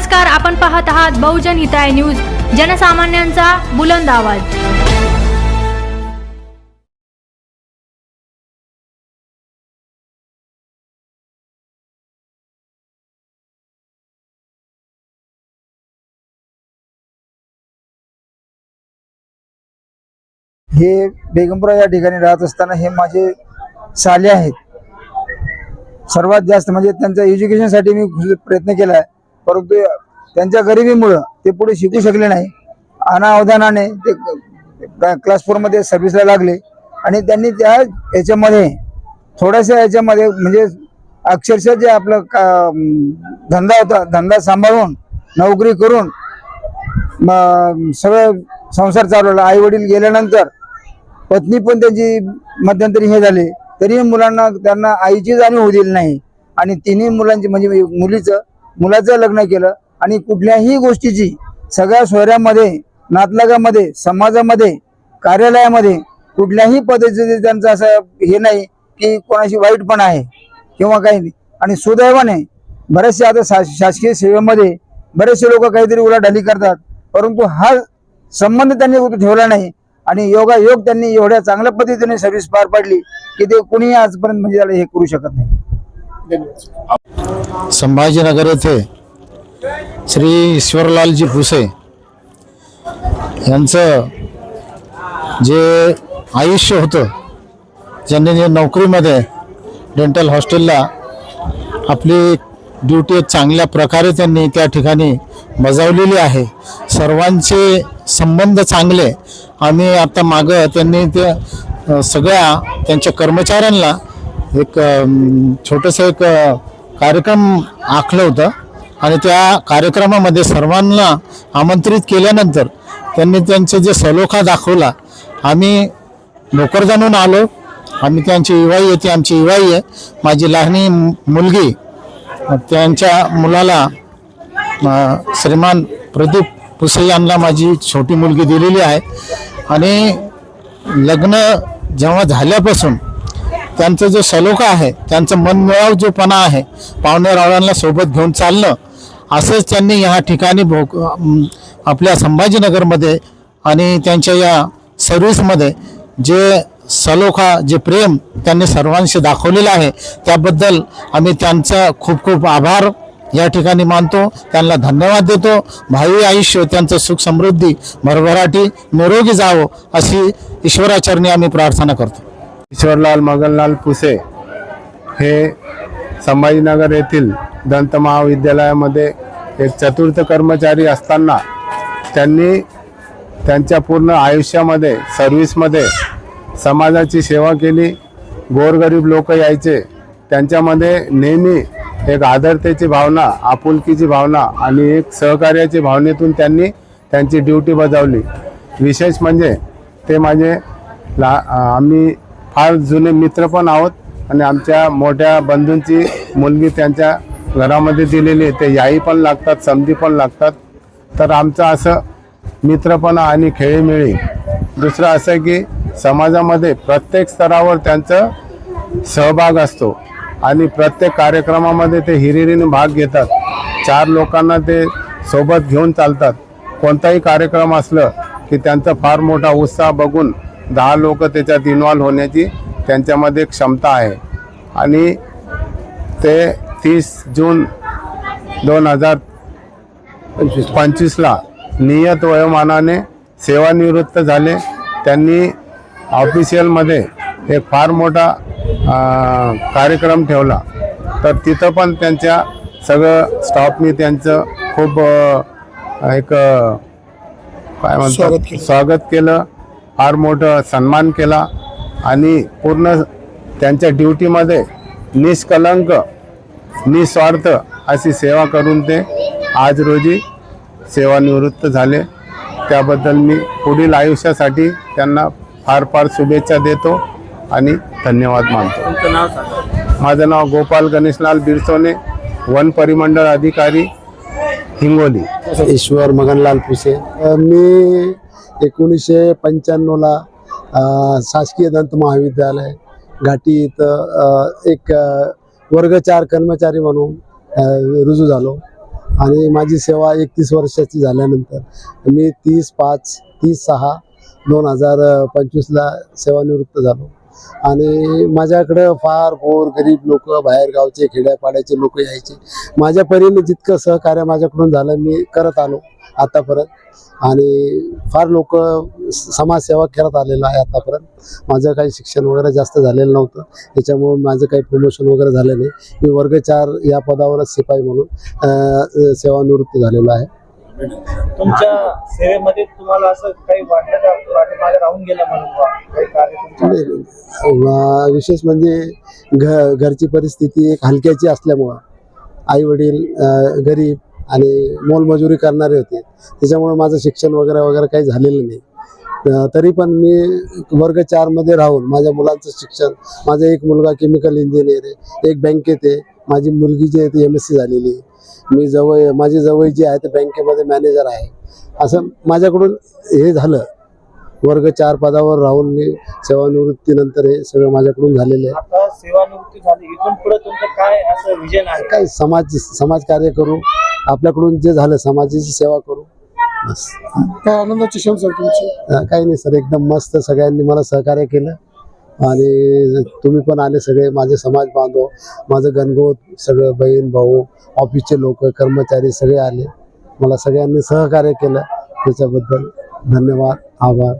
नमस्कार आपण पाहत आहात बहुजन हिताय न्यूज जनसामान्यांचा बुलंद आवाज. हे बेगमपुरा या ठिकाणी राहत असताना हे माझे साले आहेत. सर्वात जास्त म्हणजे त्यांच्या एज्युकेशनसाठी मी प्रयत्न केला आहे. परंतु त्यांच्या गरिबीमुळं ते पुढे शिकू शकले नाही. अनावधानाने ते क्लास फोरमध्ये सर्व्हिसला लागले. आणि त्यांनी त्या याच्यामध्ये थोड्याशा याच्यामध्ये म्हणजे अक्षरशः जे आपलं का- धंदा होता धंदा सांभाळून नोकरी करून सगळं संसार चालवला. आई वडील गेल्यानंतर पत्नी पण त्यांची मध्यंतरी हे झाले. तरी मुलांना त्यांना आईची जाणीव होऊ दिली नाही. आणि तिन्ही मुलांची म्हणजे मुलीचं मुलाचं लग्न केलं आणि कुठल्याही गोष्टीची सगळ्या सोयऱ्यामध्ये नातलगामध्ये समाजामध्ये कार्यालयामध्ये कुठल्याही पद्धतीचे त्यांचं असं हे नाही की कोणाशी वाईट पण आहे किंवा काही नाही. आणि सुदैवाने बरेचसे आता शा- शासकीय सेवेमध्ये बरेचसे लोक काहीतरी उलाढाली करतात परंतु हा संबंध त्यांनी ठेवला नाही आणि योगायोग त्यांनी एवढ्या चांगल्या पद्धतीने सर्व्हिस पार पाडली की ते कुणीही आजपर्यंत म्हणजे हे करू शकत नाही. संभाजीनगर येथे श्री ईश्वरलालजी भुसे यांचं जे आयुष्य होतं ज्यांनी जे नोकरीमध्ये डेंटल हॉस्टेलला आपली ड्युटी चांगल्या प्रकारे त्यांनी त्या ठिकाणी बजावलेली आहे. सर्वांचे संबंध चांगले. आणि आता मागं त्यांनी ते सगळ्या त्यांच्या कर्मचाऱ्यांना एक छोटंसं एक कार्यक्रम आखलं होतं. आणि त्या कार्यक्रमामध्ये सर्वांना आमंत्रित केल्यानंतर त्यांनी त्यांचे जे सलोखा दाखवला आम्ही भोकरदनहून आलो. आम्ही त्यांची इवाई आहे ती आमची इवाई आहे. माझी लहानी मुलगी त्यांच्या मुलाला श्रीमान प्रदीप पुसे यांना माझी छोटी मुलगी दिलेली आहे. आणि लग्न जेव्हा झाल्यापासून त्यांचा जो सलोखा आहे त्यांचं मनमिळाव जोपणा आहे पाहुणे सोबत घेऊन चालणं असंच त्यांनी ह्या ठिकाणी भोग आपल्या संभाजीनगरमध्ये आणि त्यांच्या या सर्व्हिसमध्ये जे सलोखा जे प्रेम त्यांनी सर्वांशी दाखवलेलं आहे त्याबद्दल आम्ही त्यांचा खूप खूप आभार या ठिकाणी मानतो. त्यांना धन्यवाद देतो. भावी आयुष्य त्यांचं सुख समृद्धी भरभराटी निरोगी जावं अशी ईश्वराचरणी आम्ही प्रार्थना करतो. ईश्वरलाल मगनलाल पुसे हे संभाजीनगर येथील दंत महाविद्यालयामध्ये एक चतुर्थ कर्मचारी असताना त्यांनी त्यांच्या पूर्ण आयुष्यामध्ये सर्व्हिसमध्ये समाजाची सेवा केली. गोरगरीब लोक यायचे. त्यांच्यामध्ये नेहमी एक आदरतेची भावना आपुलकीची भावना आणि एक सहकार्याची भावनेतून त्यांनी त्यांची ड्युटी बजावली. विशेष म्हणजे ते माझे ला आम्ही फार जुने मित्र पण आहोत आणि आमच्या मोठ्या बंधूंची मुलगी त्यांच्या घरामध्ये दिलेली आहे. ते याई पण लागतात समधी पण लागतात. तर आमचं असं मित्रपणा आणि खेळीमेळी. दुसरं असं की समाजामध्ये प्रत्येक स्तरावर त्यांचं सहभाग असतो. आणि प्रत्येक कार्यक्रमामध्ये ते हिरिरीने भाग घेतात. चार लोकांना ते सोबत घेऊन चालतात. कोणताही कार्यक्रम असलं की त्यांचा फार मोठा उत्साह बघून दहा लोक त्याच्यात इन्व्हॉल्व होण्याची त्यांच्यामध्ये क्षमता आहे. आणि ते तीस जून दोन हजार पंचवीसला नियत वयोमानाने सेवानिवृत्त झाले. त्यांनी ऑफिशियलमध्ये एक फार मोठा कार्यक्रम ठेवला. तर तिथं पण त्यांच्या सगळं स्टाफनी त्यांचं खूप एक काय म्हणतात? स्वागत केलं. फार मोठं सन्मान केला आणि पूर्ण त्यांच्या ड्युटीमध्ये निष्कलंक निस्वार्थ अशी सेवा करून ते आज रोजी सेवानिवृत्त झाले. त्याबद्दल मी पुढील आयुष्यासाठी त्यांना फार फार शुभेच्छा देतो आणि धन्यवाद मानतो. माझं नाव गोपाल गणेशलाल बिरसोने वन परिमंडळ अधिकारी हिंगोली. ईश्वर मगनलाल पुसे. मी एकोणीसशे पंच्याण्णवला शासकीय दंत महाविद्यालय घाटी इथं एक वर्ग चार कर्मचारी म्हणून रुजू झालो. आणि माझी सेवा एकतीस वर्षाची झाल्यानंतर मी तीस पाच तीस सहा दोन हजार पंचवीसला सेवानिवृत्त झालो. आणि माझ्याकडं फार गोर गरीब लोक बाहेरगावचे खेड्यापाड्याचे लोक यायचे. माझ्या परीने जितकं सहकार्य माझ्याकडून झालं मी करत आलो. आतापर्यंत. आणि फार लोक समाजसेवा करत आलेलं आहे आतापर्यंत. माझं काही शिक्षण वगैरे जास्त झालेलं नव्हतं. त्याच्यामुळे माझं काही प्रमोशन वगैरे झालं नाही. मी वर्ग चार या पदावरच शिपाई म्हणून सेवानिवृत्त झालेलो आहे. तुमच्या सेवेमध्ये तुम्हाला असं काही वाटलं राहून गेलं म्हणून विशेष म्हणजे घ घरची परिस्थिती एक हलक्याची असल्यामुळं. आई वडील गरीब आणि मोलमजुरी करणारे होते. त्याच्यामुळे माझं शिक्षण वगैरे वगैरे काही झालेलं नाही. तरी पण मी वर्ग चारमध्ये राहून माझ्या मुलांचं शिक्षण माझा एक मुलगा केमिकल इंजिनियर आहे एक बँकेत आहे. माझी मुलगी जी आहे ती एम एस सी झालेली आहे. मी जवळ माझी जवळ जी आहे ते बँकेमध्ये मॅनेजर आहे. असं माझ्याकडून हे झालं. वर्ग चार पदावर राहून मी सेवानिवृत्तीनंतर हे सगळं माझ्याकडून झालेलं आहे. सेवानिवृत्ती झाली. इथून पुढे तुमचं काय असं विजन आहे? काय समाज समाजकार्य करू आपल्याकडून जे झालं समाजाची सेवा करू. बस. काय आनंदाची क्षण सर तुमची? अं, काही नाही सर एकदम मस्त सगळ्यांनी मला सहकार्य केलं. आणि तुम्ही पण आले सगळे माझे समाज बांधव माझं गणगोत सगळं बहीण भाऊ ऑफिसचे लोक कर्मचारी सगळे आले. मला सगळ्यांनी सहकार्य केलं. त्याच्याबद्दल धन्यवाद आभार.